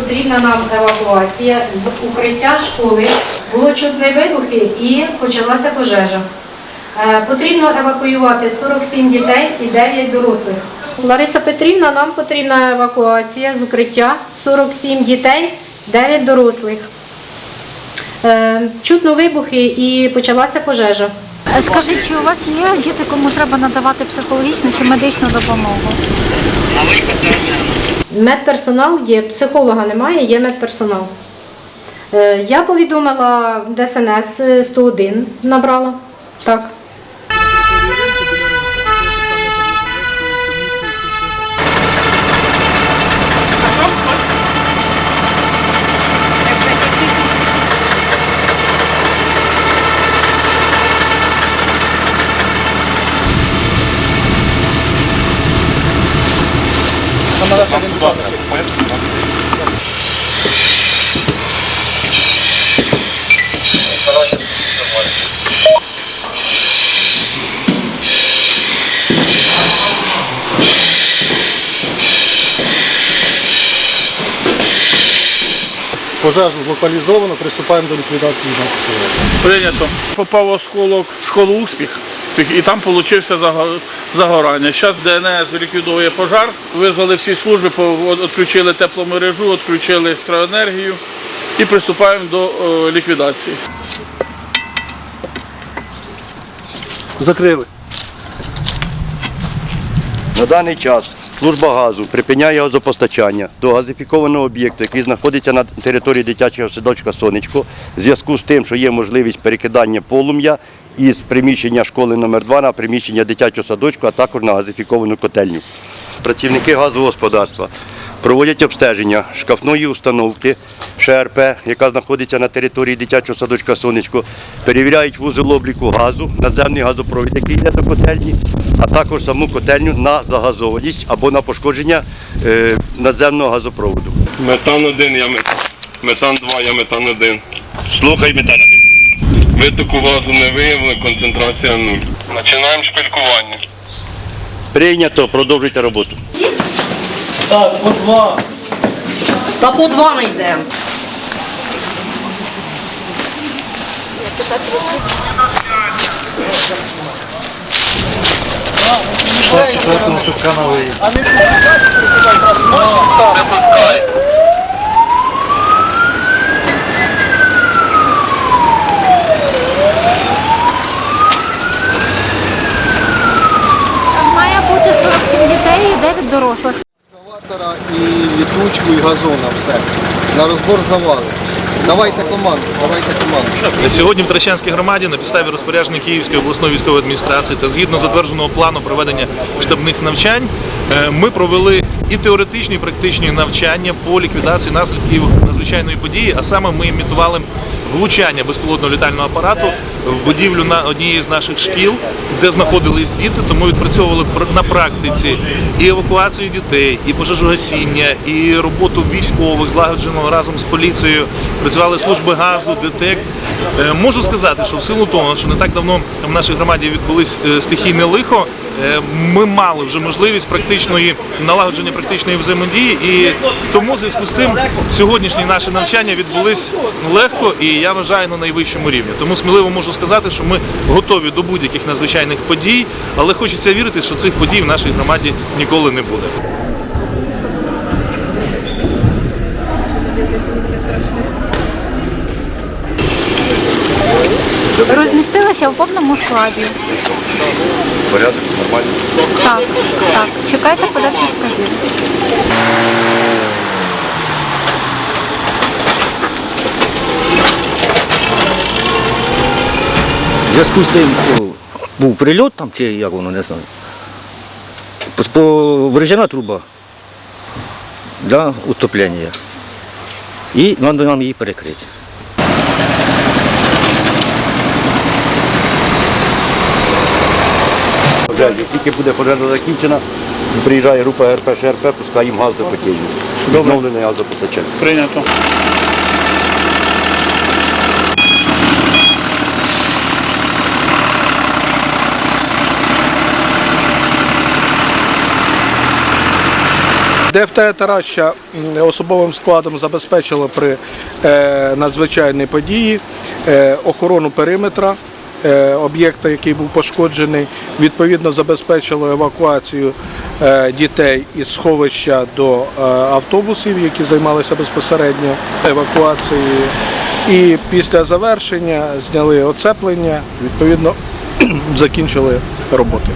потрібна нам евакуація з укриття школи. Було чутні вибухи і почалася пожежа. Е, Потрібно евакуювати 47 дітей і 9 дорослих. Лариса Петрівна, нам потрібна евакуація з укриття 47 дітей, 9 дорослих. Е, Чутно вибухи і почалася пожежа. Е, Скажіть, чи у вас є діти, кому треба надавати психологічну чи медичну допомогу? Медперсонал є, психолога немає, є медперсонал. Е, Я повідомила ДСНС е, 101 набрала. Так. Пожежу локалізовано, приступаємо до ліквідації. Прийнято. Попав осколок в школу успіх. І там вийшло загорання. Зараз ДНС ліквідує пожар, визвали всі служби, відключили тепломережу, відключили електроенергію і приступаємо до е, ліквідації. Закрили. На даний час служба газу припиняє газопостачання до газифікованого об'єкту, який знаходиться на території дитячого садочка Сонечко, в зв'язку з тим, що є можливість перекидання полум'я із приміщення школи номер 2 на приміщення дитячого садочку, а також на газифіковану котельню. Працівники газового господарства проводять обстеження шкафної установки ШРП, яка знаходиться на території дитячого садочка Сонечко, перевіряють вузол обліку газу, надземний газопровід, який йде до котельні, а також саму котельню на загазованість або на пошкодження е, надземного газопроводу. Метан 1, я метан. Метан 2, я метан 1. Слухай, Метана. Витоку газу не виявлено, концентрація 0. Починаємо шпилькування. Прийнято, продовжуйте роботу. Так, по два. Та по два ми йдемо. Має бути 47 дітей і 9 дорослих. Екскаватора і літучку, і газона все. На розбор завалу. Давайте команду, давайте команду. Сьогодні в Трещанській громаді на підставі розпорядження Київської обласної військової адміністрації та згідно затвердженого плану проведення штабних навчань е, ми провели і теоретичні, і практичні навчання по ліквідації наслідків надзвичайної події. А саме ми імітували влучання безпілотного літального апарату в будівлю на однієї з наших шкіл, де знаходились діти. Тому відпрацьовували пр- на практиці і евакуацію дітей, і пожежогасіння, і роботу військових злагоджено разом з поліцією. Працювали служби газу, ДТЕК. Е, Можу сказати, що в силу того, що не так давно в нашій громаді відбулись е, стихійне лихо. Е, Ми мали вже можливість практичної налагодження практичної взаємодії, і тому в зв'язку з цим сьогоднішні наші навчання відбулись легко і я вважаю на найвищому рівні. Тому сміливо можу сказати, що ми готові до будь-яких надзвичайних подій, але хочеться вірити, що цих подій в нашій громаді ніколи не буде. Розмістилися в повному складі. Порядок, нормально. Так, так. Чекайте подальших вказів. В зв'язку з тим, що був прильот там, чи як воно, не знаю. Поврежена труба для утоплення. І треба нам її перекрити. Як тільки буде пожежа закінчена, приїжджає група РП, ШРП, пускає їм газ до котельні. Відновлений газопостачання. Прийнято. ДФТ Тараща особовим складом забезпечило при е, надзвичайній події е, охорону периметра об'єкта, який був пошкоджений. Відповідно, забезпечило евакуацію е, дітей із сховища до е, автобусів, які займалися безпосередньо евакуацією. І після завершення зняли оцеплення, відповідно закінчили роботи.